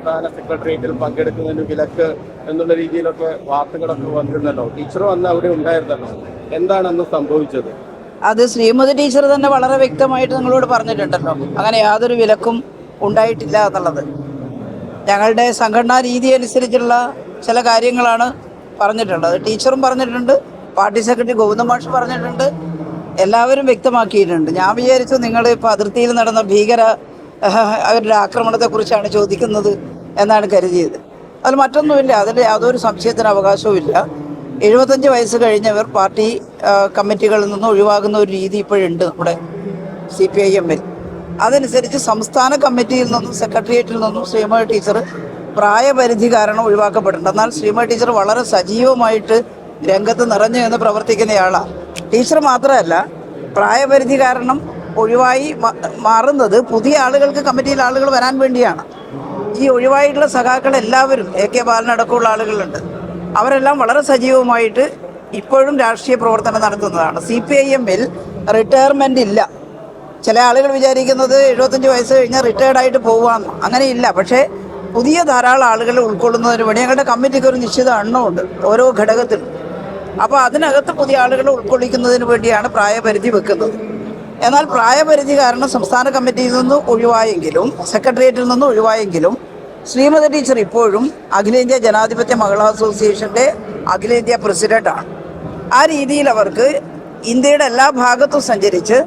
സംസ്ഥാന സെക്രട്ടേറിയറ്റിൽ പങ്കെടുക്കുന്നതിന് വിലക്ക് എന്നുള്ള രീതിയിലൊക്കെ വാർത്തകളൊക്കെ വന്നിരുന്നല്ലോ. ടീച്ചർ വന്ന് അവിടെ ഉണ്ടായിരുന്നല്ലോ. എന്താണ് അന്ന് സംഭവിച്ചത്? അത് ശ്രീമതി ടീച്ചർ തന്നെ വളരെ വ്യക്തമായിട്ട് നിങ്ങളോട് പറഞ്ഞിട്ടുണ്ടല്ലോ. അങ്ങനെ യാതൊരു വിലക്കും ഉണ്ടായിട്ടില്ല എന്നുള്ളത്. ഞങ്ങളുടെ സംഘടനാ രീതി അനുസരിച്ചുള്ള ചില കാര്യങ്ങളാണ് പറഞ്ഞിട്ടുള്ളത്. ടീച്ചറും പറഞ്ഞിട്ടുണ്ട് പാർട്ടി സെക്രട്ടറി ഗോവിന്ദ മാഷ് പറഞ്ഞിട്ടുണ്ട് എല്ലാവരും വ്യക്തമാക്കിയിട്ടുണ്ട്. ഞാൻ വിചാരിച്ചു നിങ്ങൾ ഇപ്പോൾ അതിർത്തിയിൽ നടന്ന ഭീകര അവരുടെ ആക്രമണത്തെക്കുറിച്ചാണ് ചോദിക്കുന്നത് എന്നാണ് കരുതിയത്. അതിൽ മറ്റൊന്നുമില്ല അതിൽ യാതൊരു സംശയത്തിന് അവകാശവുമില്ല. എഴുപത്തഞ്ച് വയസ്സ് കഴിഞ്ഞവർ പാർട്ടി കമ്മിറ്റികളിൽ നിന്ന് ഒഴിവാകുന്ന ഒരു രീതി ഇപ്പോഴുണ്ട് നമ്മുടെ സി പി ഐ എമ്മിൽ അതനുസരിച്ച് സംസ്ഥാന കമ്മിറ്റിയിൽ നിന്നും സെക്രട്ടേറിയറ്റിൽ നിന്നും ശ്രീമതി ടീച്ചർ പ്രായപരിധി കാരണം ഒഴിവാക്കപ്പെട്ടിട്ടുണ്ട്. എന്നാൽ ശ്രീമതി ടീച്ചർ വളരെ സജീവമായിട്ട് രംഗത്ത് നിറഞ്ഞു നിന്ന് പ്രവർത്തിക്കുന്നയാളാണ് ടീച്ചർ മാത്രമല്ല പ്രായപരിധി കാരണം ഒഴിവായി മാറുന്നത് പുതിയ ആളുകൾക്ക് കമ്മിറ്റിയിൽ ആളുകൾ വരാൻ വേണ്ടിയാണ്. ഈ ഒഴിവായിട്ടുള്ള സഖാക്കൾ എല്ലാവരും എ കെ ബാലനടക്കമുള്ള ആളുകളുണ്ട്. അവരെല്ലാം വളരെ സജീവമായിട്ട് ഇപ്പോഴും രാഷ്ട്രീയ പ്രവർത്തനം നടത്തുന്നതാണ്. സി പി ഐ എമ്മിൽ റിട്ടയർമെന്റ് ഇല്ല. ചില ആളുകൾ വിചാരിക്കുന്നത് എഴുപത്തഞ്ച് വയസ്സ് കഴിഞ്ഞാൽ റിട്ടയർഡ് ആയിട്ട് പോവാന്ന്. അങ്ങനെയില്ല. പക്ഷേ പുതിയ ധാരാളം ആളുകളെ ഉൾക്കൊള്ളുന്നതിന് വേണ്ടി ഞങ്ങളുടെ കമ്മിറ്റിക്ക് ഒരു നിശ്ചിത എണ്ണമുണ്ട് ഓരോ ഘടകത്തിലും. അപ്പോൾ അതിനകത്ത് പുതിയ ആളുകളെ ഉൾക്കൊള്ളിക്കുന്നതിന് വേണ്ടിയാണ് പ്രായപരിധി വെക്കുന്നത്. എന്നാൽ പ്രായപരിധി കാരണം സംസ്ഥാന കമ്മിറ്റിയിൽ നിന്ന് ഒഴിവായെങ്കിലും സെക്രട്ടേറിയറ്റിൽ നിന്ന് ഒഴിവായെങ്കിലും ശ്രീമതി ടീച്ചർ ഇപ്പോഴും അഖിലേന്ത്യാ ജനാധിപത്യ മഹിളാ അസോസിയേഷന്റെ അഖിലേന്ത്യാ പ്രസിഡന്റാണ് ആ രീതിയിൽ അവർക്ക് ഇന്ത്യയുടെ എല്ലാ ഭാഗത്തും സഞ്ചരിച്ച്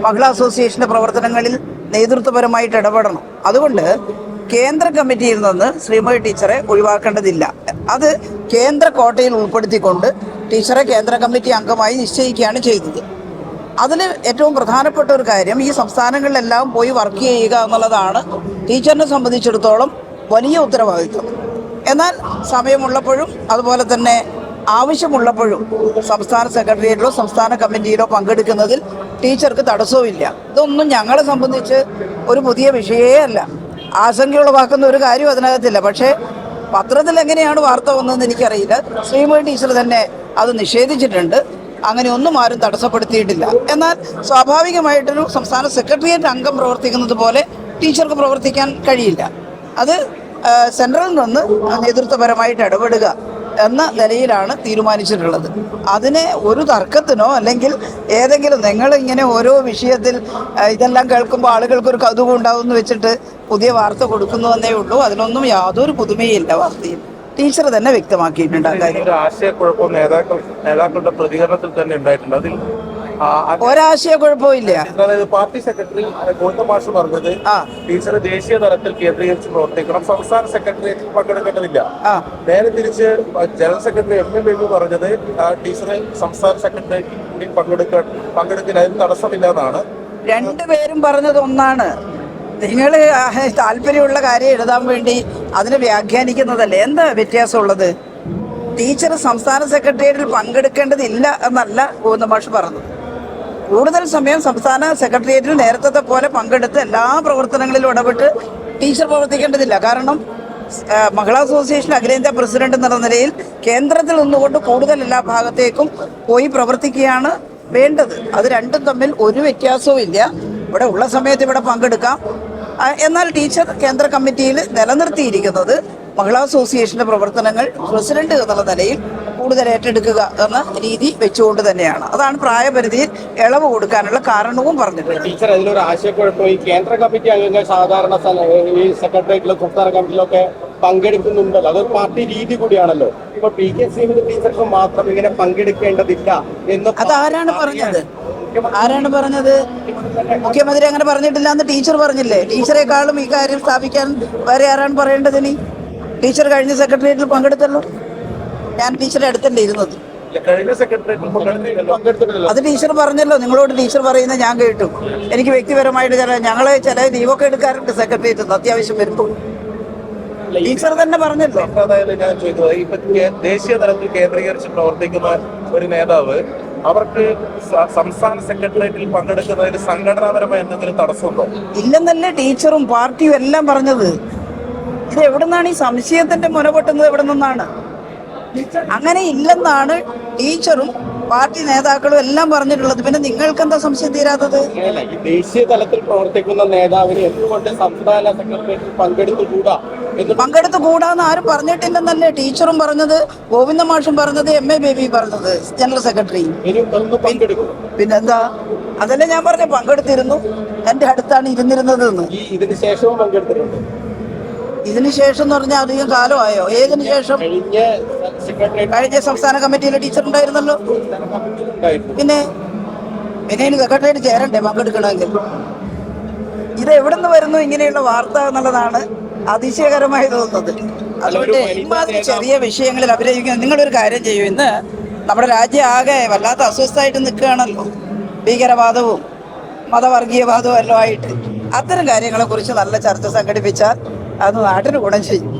മഹിളാ അസോസിയേഷന്റെ പ്രവർത്തനങ്ങളിൽ നേതൃത്വപരമായിട്ട് ഇടപെടണം. അതുകൊണ്ട് കേന്ദ്ര കമ്മിറ്റിയിൽ നിന്ന് ശ്രീമതി ടീച്ചറെ ഒഴിവാക്കേണ്ടതില്ല. അത് കേന്ദ്ര കോട്ടയിൽ ഉൾപ്പെടുത്തിക്കൊണ്ട് ടീച്ചറെ കേന്ദ്ര കമ്മിറ്റി അംഗമായി നിശ്ചയിക്കുകയാണ് ചെയ്തത്. അതിൽ ഏറ്റവും പ്രധാനപ്പെട്ട ഒരു കാര്യം ഈ സംസ്ഥാനങ്ങളിലെല്ലാം പോയി വർക്ക് ചെയ്യുക എന്നുള്ളതാണ് ടീച്ചറിനെ സംബന്ധിച്ചിടത്തോളം വലിയ ഉത്തരവാദിത്വം എന്നാൽ സമയമുള്ളപ്പോഴും അതുപോലെ തന്നെ ആവശ്യമുള്ളപ്പോഴും സംസ്ഥാന സെക്രട്ടേറിയറ്റിലോ സംസ്ഥാന കമ്മിറ്റിയിലോ പങ്കെടുക്കുന്നതിൽ ടീച്ചർക്ക് തടസ്സവുമില്ല. ഇതൊന്നും ഞങ്ങളെ സംബന്ധിച്ച് ഒരു പുതിയ വിഷയമേ അല്ല. ആശങ്ക ഉളവാക്കുന്ന ഒരു കാര്യം അതിനകത്തില്ല. പക്ഷേ പത്രത്തിൽ എങ്ങനെയാണ് വാർത്ത വന്നതെന്ന് എനിക്കറിയില്ല. ശ്രീമതി ടീച്ചർ തന്നെ അത് നിഷേധിച്ചിട്ടുണ്ട്. അങ്ങനെ ഒന്നും ആരും തടസ്സപ്പെടുത്തിയിട്ടില്ല. എന്നാൽ സ്വാഭാവികമായിട്ടൊരു സംസ്ഥാന സെക്രട്ടേറിയറ്റ് അംഗം പ്രവർത്തിക്കുന്നത് പോലെ ടീച്ചർക്ക് പ്രവർത്തിക്കാൻ കഴിയില്ല. അത് സെൻട്രൽ നിന്ന് നേതൃത്വപരമായിട്ട് ഇടപെടുക എന്ന നിലയിലാണ് തീരുമാനിച്ചിട്ടുള്ളത്. അതിനെ ഒരു തർക്കത്തിനോ അല്ലെങ്കിൽ ഏതെങ്കിലും നിങ്ങൾ ഇങ്ങനെ ഓരോ വിഷയത്തിൽ ഇതെല്ലാം കേൾക്കുമ്പോൾ ആളുകൾക്ക് ഒരു കൗതുകം ഉണ്ടാവും എന്ന് വെച്ചിട്ട് പുതിയ വാർത്ത കൊടുക്കുന്നു എന്നേ ഉള്ളൂ. അതിനൊന്നും യാതൊരു പുതുമയില്ല വാർത്തയിൽ. ടീച്ചർ തന്നെ വ്യക്തമാക്കിയിട്ടുണ്ട് ആശയക്കുഴപ്പം നേതാക്കൾ നേതാക്കളുടെ പ്രതികരണത്തിൽ തന്നെ ഉണ്ടായിട്ടുണ്ട്. അതിൽ ഒരാശയക്കുഴപ്പവും ഇല്ല. അതായത് പാർട്ടി സെക്രട്ടറി ഗൗതം മാഷ് പറഞ്ഞത്. ടീച്ചർ ദേശീയ തലത്തിൽ കേന്ദ്രീകരിച്ച് പ്രവർത്തിക്കണം. സംസ്ഥാന സെക്രട്ടേറിയറ്റിൽ പങ്കെടുക്കേണ്ടതില്ല. നേരെ തിരിച്ച് general secretary M. M. Baby പറഞ്ഞത് ടീച്ചർ സംസ്ഥാന സെക്രട്ടേറിയറ്റിൽ പങ്കെടുക്കാൻ പങ്കെടുക്കാൻ അതിന് തടസ്സമില്ല എന്നാണ്. രണ്ടുപേരും പറഞ്ഞത് ഒന്നാണ്. നിങ്ങൾ താല്പര്യമുള്ള കാര്യം എഴുതാൻ വേണ്ടി അതിനെ വ്യാഖ്യാനിക്കുന്നതല്ലേ? എന്താ വ്യത്യാസമുള്ളത്? ടീച്ചർ സംസ്ഥാന സെക്രട്ടേറിയറ്റിൽ പങ്കെടുക്കേണ്ടതില്ല എന്നല്ല ഗോവിന്ദമാഷ് പറഞ്ഞത്. കൂടുതൽ സമയം സംസ്ഥാന സെക്രട്ടേറിയറ്റിൽ നേരത്തെ പോലെ പങ്കെടുത്ത് എല്ലാ പ്രവർത്തനങ്ങളിലും ഇടപെട്ട് ടീച്ചർ പ്രവർത്തിക്കേണ്ടതില്ല. കാരണം മഹിളാ അസോസിയേഷൻ അഖിലേന്ത്യാ പ്രസിഡന്റ് എന്നുള്ള നിലയിൽ കേന്ദ്രത്തിൽ നിന്നുകൊണ്ട് കൂടുതൽ എല്ലാ ഭാഗത്തേക്കും പോയി പ്രവർത്തിക്കുകയാണ് വേണ്ടത്. അത് രണ്ടും തമ്മിൽ ഒരു വ്യത്യാസവും ഇല്ല ഇവിടെ ഉള്ള സമയത്ത് ഇവിടെ പങ്കെടുക്കാം. എന്നാൽ ടീച്ചർ കേന്ദ്ര കമ്മിറ്റിയിൽ നിലനിർത്തിയിരിക്കുന്നത് മഹിളാ അസോസിയേഷന്റെ പ്രവർത്തനങ്ങൾ പ്രസിഡന്റ് എന്നുള്ള നിലയിൽ കൂടുതൽ ഏറ്റെടുക്കുക എന്ന രീതി വെച്ചുകൊണ്ട് തന്നെയാണ്. അതാണ് പ്രായപരിധിയിൽ ഇളവ് കൊടുക്കാനുള്ള കാരണവും പറഞ്ഞിട്ടുണ്ട് ടീച്ചർ അതിലൊരു ആശയക്കുഴപ്പം. ഈ കേന്ദ്ര കമ്മിറ്റി അംഗങ്ങൾ സാധാരണ ഈ സെക്രട്ടേറിയറ്റിലും സംസ്ഥാന കമ്മിറ്റിയിലൊക്കെ പങ്കെടുക്കുന്നുണ്ടല്ലോ. അതൊരു പാർട്ടി രീതി കൂടിയാണല്ലോ. ഇപ്പൊ പി കെ സി ടീച്ചർക്ക് മാത്രം ഇങ്ങനെ പങ്കെടുക്കേണ്ടതില്ല എന്ന് അതാരാണ് പറഞ്ഞത്? ആരാണ് പറഞ്ഞത്? മുഖ്യമന്ത്രി അങ്ങനെ പറഞ്ഞിട്ടില്ല എന്ന് ടീച്ചർ പറഞ്ഞില്ലേ? ടീച്ചറെക്കാളും ഈ കാര്യം സ്ഥാപിക്കാൻ വേറെ ആരാണ് പറയേണ്ടത് ഇനി? ടീച്ചർ കഴിഞ്ഞ സെക്രട്ടേറിയറ്റിൽ പങ്കെടുത്തല്ലോ? ഞാൻ ടീച്ചറെ അടുത്തല്ലേ ഇരുന്നത് അത് ടീച്ചർ പറഞ്ഞല്ലോ. നിങ്ങളോട് ടീച്ചർ പറയുന്നത് ഞാൻ കേട്ടു. എനിക്ക് വ്യക്തിപരമായിട്ട് ചില ഞങ്ങളെ ചില ലീവൊക്കെ എടുക്കാറുണ്ട് സെക്രട്ടേറിയറ്റ് അത്യാവശ്യം വരുമ്പോൾ. ടീച്ചർ തന്നെ പറഞ്ഞല്ലോ. ഞാൻ ചോദിക്കുന്നത് ഇപ്പൊ ദേശീയ തലത്തിൽ കേന്ദ്രീകരിച്ച് പ്രവർത്തിക്കുന്ന ഒരു നേതാവ് അവർക്ക് സംസ്ഥാന സെക്രട്ടേറിയറ്റിൽ പങ്കെടുക്കുന്നതിന് സംഘടനാപരമായ എന്തെങ്കിലും തടസ്സമുണ്ടോ? ഇല്ലെന്നല്ലേ ടീച്ചറും പാർട്ടിയും എല്ലാം പറഞ്ഞത്. ഇത് എവിടുന്നാണ് ഈ സംശയത്തിന്റെ മുന പൊട്ടുന്നത് എവിടെ നിന്നാണ് അങ്ങനെ ഇല്ലെന്നാണ് ടീച്ചറും പാർട്ടി നേതാക്കളും എല്ലാം പറഞ്ഞിട്ടുള്ളത്. പിന്നെ നിങ്ങൾക്ക് എന്താ സംശയം തീരാത്തത്? ദേശീയ തലത്തിൽ പ്രവർത്തിക്കുന്ന നേതാവിന് എന്തുകൊണ്ട് സംസ്ഥാന സെക്രട്ടേറിയറ്റിൽ പങ്കെടുത്തുകൂടാ കൂടാ പങ്കെടുത്ത് കൂടാന്ന് ആരും പറഞ്ഞിട്ടില്ലെന്നല്ലേ ടീച്ചറും പറഞ്ഞത് ഗോവിന്ദ മാഷും പറഞ്ഞത് എം എ ബേബി പറഞ്ഞത് ജനറൽ സെക്രട്ടറി. പിന്നെന്താ? അതല്ലേ ഞാൻ പറഞ്ഞ പങ്കെടുത്തിരുന്നു. എന്റെ അടുത്താണ് ഇരുന്നിരുന്നത് എന്ന് ഈ ഇതിന് ശേഷവും പങ്കെടുത്തിട്ടുണ്ട്. ഇതിന് ശേഷം എന്ന് പറഞ്ഞാൽ അധികം കാലമായോ? ഏതിനു ശേഷം? കഴിഞ്ഞ സംസ്ഥാന കമ്മിറ്റിയിലെ ടീച്ചർ ഉണ്ടായിരുന്നല്ലോ. പിന്നെ പിന്നെ ഇനി സെക്രട്ടറിയായിട്ട് ചേരണ്ടേ? പങ്കെടുക്കണമെങ്കിൽ ഇത് എവിടെ നിന്ന് വരുന്നു ഇങ്ങനെയുള്ള വാർത്ത എന്നുള്ളതാണ് അതിശയകരമായി തോന്നുന്നത്. അതുകൊണ്ട് ഇമാതിരി ചെറിയ വിഷയങ്ങളിൽ അഭിനയിക്കുന്ന നിങ്ങളൊരു കാര്യം ചെയ്യൂ. ഇന്ന് നമ്മുടെ രാജ്യം ആകെ വല്ലാത്ത അസ്വസ്ഥമായിട്ട് നിൽക്കുകയാണല്ലോ. ഭീകരവാദവും മതവർഗീയവാദവും എല്ലാം ആയിട്ട്. അത്തരം കാര്യങ്ങളെക്കുറിച്ച് നല്ല ചർച്ച സംഘടിപ്പിച്ചാൽ അത് നാട്ടിന് ഗുണം ചെയ്യും.